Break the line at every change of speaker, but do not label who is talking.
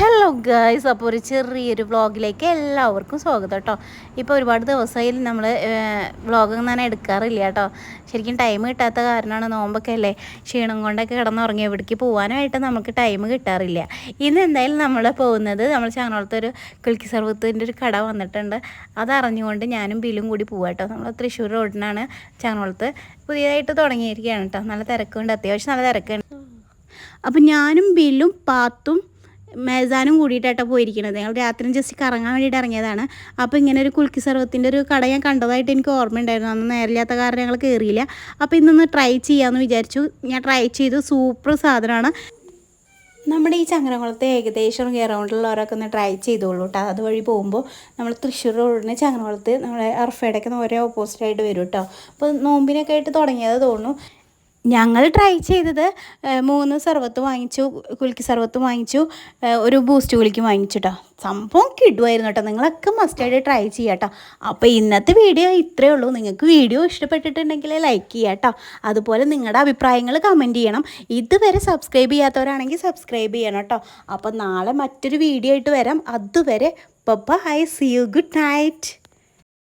Hello guys അപ്പോൾ ഒരു ചെറിയൊരു വ്ളോഗിലേക്ക് എല്ലാവർക്കും സ്വാഗതം കേട്ടോ. ഇപ്പോൾ ഒരുപാട് ദിവസമായി നമ്മൾ വ്ളോഗൊന്നും തന്നെ എടുക്കാറില്ല കേട്ടോ. ശരിക്കും ടൈം കിട്ടാത്ത കാരണമാണ് നോമ്പൊക്കെ അല്ലേ? ക്ഷീണം കൊണ്ടൊക്കെ കിടന്നുറങ്ങി എവിടേക്ക് പോകാനായിട്ട് നമുക്ക് ടൈം കിട്ടാറില്ല. ഇന്ന് എന്തായാലും നമ്മൾ പോകുന്നത് നമ്മൾ ചങ്ങനോളത്തെ ഒരു കുൽക്കി സർവത്തിന്റെ ഒരു കട വന്നിട്ടുണ്ട്. അതറിഞ്ഞുകൊണ്ട് ഞാനും ബില്ലും കൂടി പോവാം കേട്ടോ. നമ്മൾ തൃശ്ശൂർ റോഡിനാണ് ചങ്ങനോളത്ത് പുതിയതായിട്ട് തുടങ്ങിയിരിക്കുകയാണ് കേട്ടോ. നല്ല തിരക്കുണ്ട്. അത്യാവശ്യം നല്ല തിരക്കുണ്ട്. അപ്പം ഞാനും ബില്ലും പാത്തും മേസാനും കൂടിയിട്ടാണ് പോയിരിക്കുന്നത് ഞങ്ങൾ രാത്രി ജസ്റ്റ് കറങ്ങാൻ വേണ്ടിയിട്ട് ഇറങ്ങിയതാണ്. അപ്പോൾ ഇങ്ങനെ ഒരു കുൽക്കി സർവത്തിന്റെ ഒരു കട ഞാൻ കണ്ടതായിട്ട് എനിക്ക് ഓർമ്മയുണ്ടായിരുന്നു. അന്ന് നേരില്ലാത്ത കാരണം ഞങ്ങൾ കയറിയില്ല അപ്പോൾ ഇന്നൊന്ന് ട്രൈ ചെയ്യാമെന്ന് വിചാരിച്ചു. ഞാൻ ട്രൈ ചെയ്തു. സൂപ്പർ സാധനമാണ്. നമ്മുടെ ഈ ചങ്ങനകുളത്തെ ഏകദേശം എറൗണ്ടിലുള്ളവരൊക്കെ ഒന്ന് ട്രൈ ചെയ്തോളൂ കേട്ടോ അതുവഴി പോകുമ്പോൾ നമ്മൾ തൃശ്ശൂർ റോഡിന് ചങ്ങനകുളത്ത് നമ്മുടെ അർഫയുടെയൊക്കെ ഒരേ ഓപ്പോസിറ്റായിട്ട് വരും കേട്ടോ അപ്പോൾ നോമ്പിനൊക്കെ ആയിട്ട് തുടങ്ങിയത് തോന്നുന്നു. ഞങ്ങൾ ട്രൈ ചെയ്തത് മൂന്ന് സർവത്ത് വാങ്ങിച്ചു കുലുക്കി സർവത്ത് വാങ്ങിച്ചു ഒരു ബൂസ്റ്റ് കുലുക്കി വാങ്ങിച്ചു കേട്ടോ സംഭവം കിടുമായിരുന്നു കേട്ടോ നിങ്ങളൊക്കെ മസ്റ്റായിട്ട് ട്രൈ ചെയ്യാം കേട്ടോ അപ്പോൾ ഇന്നത്തെ വീഡിയോ ഇത്രയേ ഉള്ളൂ. നിങ്ങൾക്ക് വീഡിയോ ഇഷ്ടപ്പെട്ടിട്ടുണ്ടെങ്കിൽ ലൈക്ക് ചെയ്യാം കേട്ടോ അതുപോലെ നിങ്ങളുടെ അഭിപ്രായങ്ങൾ കമന്റ് ചെയ്യണം. ഇതുവരെ സബ്സ്ക്രൈബ് ചെയ്യാത്തവരാണെങ്കിൽ സബ്സ്ക്രൈബ് ചെയ്യണം കേട്ടോ അപ്പോൾ നാളെ മറ്റൊരു വീഡിയോ ആയിട്ട് വരാം. അതുവരെ bye see you good night